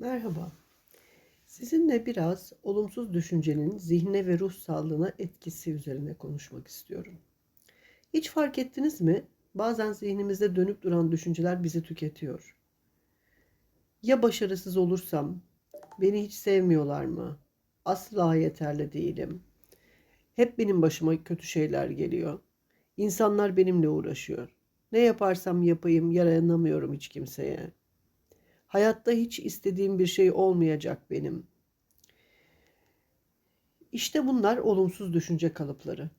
Merhaba. Sizinle biraz olumsuz düşüncenin zihne ve ruh sağlığına etkisi üzerine konuşmak istiyorum. Hiç fark ettiniz mi? Bazen zihnimizde dönüp duran düşünceler bizi tüketiyor. Ya başarısız olursam? Beni hiç sevmiyorlar mı? Asla yeterli değilim. Hep benim başıma kötü şeyler geliyor. İnsanlar benimle uğraşıyor. Ne yaparsam yapayım yaranamıyorum hiç kimseye. Hayatta hiç istediğim bir şey olmayacak benim. İşte bunlar olumsuz düşünce kalıpları.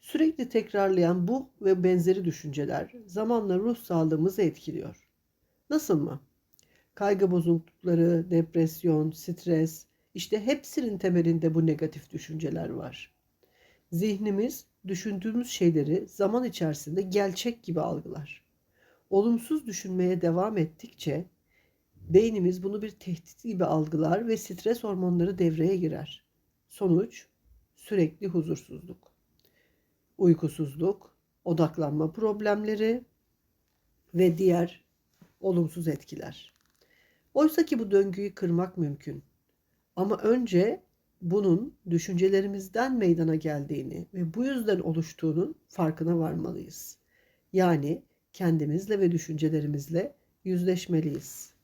Sürekli tekrarlayan bu ve benzeri düşünceler zamanla ruh sağlığımızı etkiliyor. Nasıl mı? Kaygı bozuklukları, depresyon, stres, işte hepsinin temelinde bu negatif düşünceler var. Zihnimiz düşündüğümüz şeyleri zaman içerisinde gerçek gibi algılar. Olumsuz düşünmeye devam ettikçe Beynimiz bunu bir tehdit gibi algılar ve stres hormonları devreye girer. Sonuç sürekli huzursuzluk, uykusuzluk, odaklanma problemleri ve diğer olumsuz etkiler. Oysa ki bu döngüyü kırmak mümkün. Ama önce bunun düşüncelerimizden meydana geldiğini ve bu yüzden oluştuğunun farkına varmalıyız. Yani kendimizle ve düşüncelerimizle yüzleşmeliyiz.